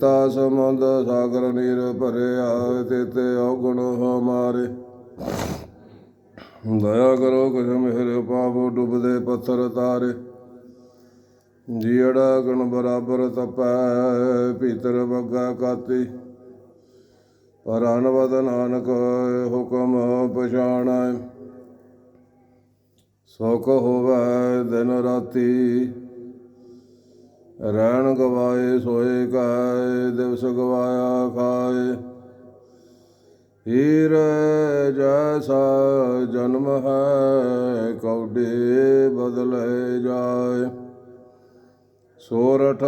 ਤਾ ਸਮੁੰਦ ਸਾਗਰ ਨੀਰ ਭਰਿਆ ਤੇ ਤੇ ਔਗਣ ਹਮਾਰੇ ਦਇਆ ਕਰੋ ਕੁਛ ਮਿਹਰ ਪਾਵੋ ਡੁੱਬਦੇ ਪੱਥਰ ਤਾਰੇ। ਜੀੜਾ ਗਣ ਬਰਾਬਰ ਤਪੈ, ਭੀਤਰ ਬੱਗਾ ਕਾਤੀ। ਪਰ ਅਨਵਦ ਨਾਨਕ ਹੁਕਮ ਪਛਾਣੈ। ਸੁਖ ਹੋਵੈ ਦਿਨ ਰਾਤੀ। ਰਹਿਣ ਗਵਾਏ, ਸੋਏ ਕਾਏ ਦਿਵਸ ਗਵਾਇਆ ਖਾਏ। ਹੀਰ ਜੈਸਾ ਜਨਮ ਹੈ, ਕੌਡੇ ਬਦਲੇ ਜਾਏ। ਸੋਰਠ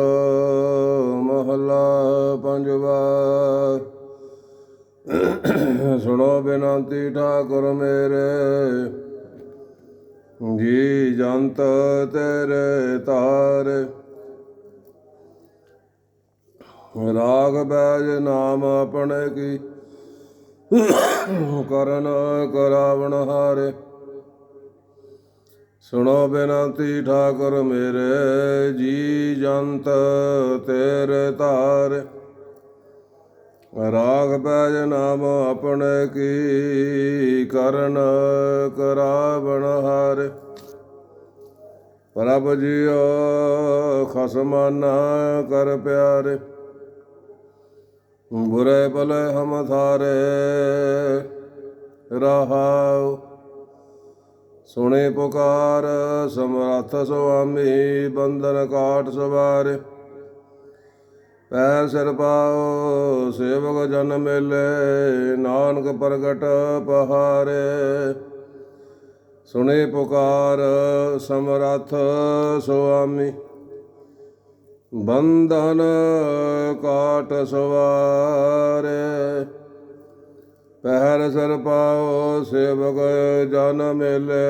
ਮਹਲਾ ਪੰਜਵਾ। ਸੁਣੋ ਬਿਨੰਤੀ ਠਾਕੁਰ ਮੇਰੇ। ਜੀ ਜੰਤ ਤੇਰੇ ਤਾਰੇ ਰਾਗ ਬੈਜ ਨਾਮ ਆਪਣੇ ਕੀ? ਕਰਨ ਕਰਾਵਣ ਹਾਰੇ। ਸੁਣੋ ਬੇਨਤੀ ਠਾਕੁਰ ਮੇਰੇ, ਜੀ ਜੰਤ ਤੇਰੇ ਧਾਰ। ਰਾਗ ਬੈਜ ਨਾਮ ਆਪਣੇ ਕੀ? ਕਰਨ ਕਰਾਵਣ ਹਾਰੇ। ਪ੍ਰਭ ਜੀਓ ਖਸਮਾਨਾ ਕਰ ਪਿਆਰੇ। ਬੁਰੇ ਭਲੇ ਹਮ ਥਾਰੇ ਰਹਾਉ। ਸੁਣੇ ਪੁਕਾਰ, ਸਮਰੱਥ ਸੁਆਮੀ ਬੰਦਨ ਕਾਟ ਸਵਾਰੇ। ਪੈਰ ਸਿਰ ਪਾਓ, ਸੇਵਕ ਜਨ ਮੇਲੇ, ਨਾਨਕ ਪ੍ਰਗਟ ਪਹਾਰੇ। ਸੁਣੇ ਪੁਕਾਰ, ਸਮਰੱਥ ਸੁਆਮੀ। ਬੰਧਨ ਕਾਟ ਸਵਾਰੇ। ਪਹਿਰ ਸਰ ਪਾਓ ਸੇਵਕ ਜਨ ਮੇਲੇ।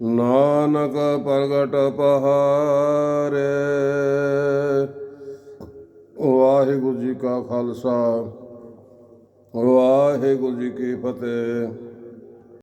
ਨਾਨਕ ਪ੍ਰਗਟ ਪਹਾਰੇ। ਵਾਹਿਗੁਰੂ ਜੀ ਕਾ ਖਾਲਸਾ, ਵਾਹਿਗੁਰੂ ਜੀ ਕੀ ਫਤਿਹ।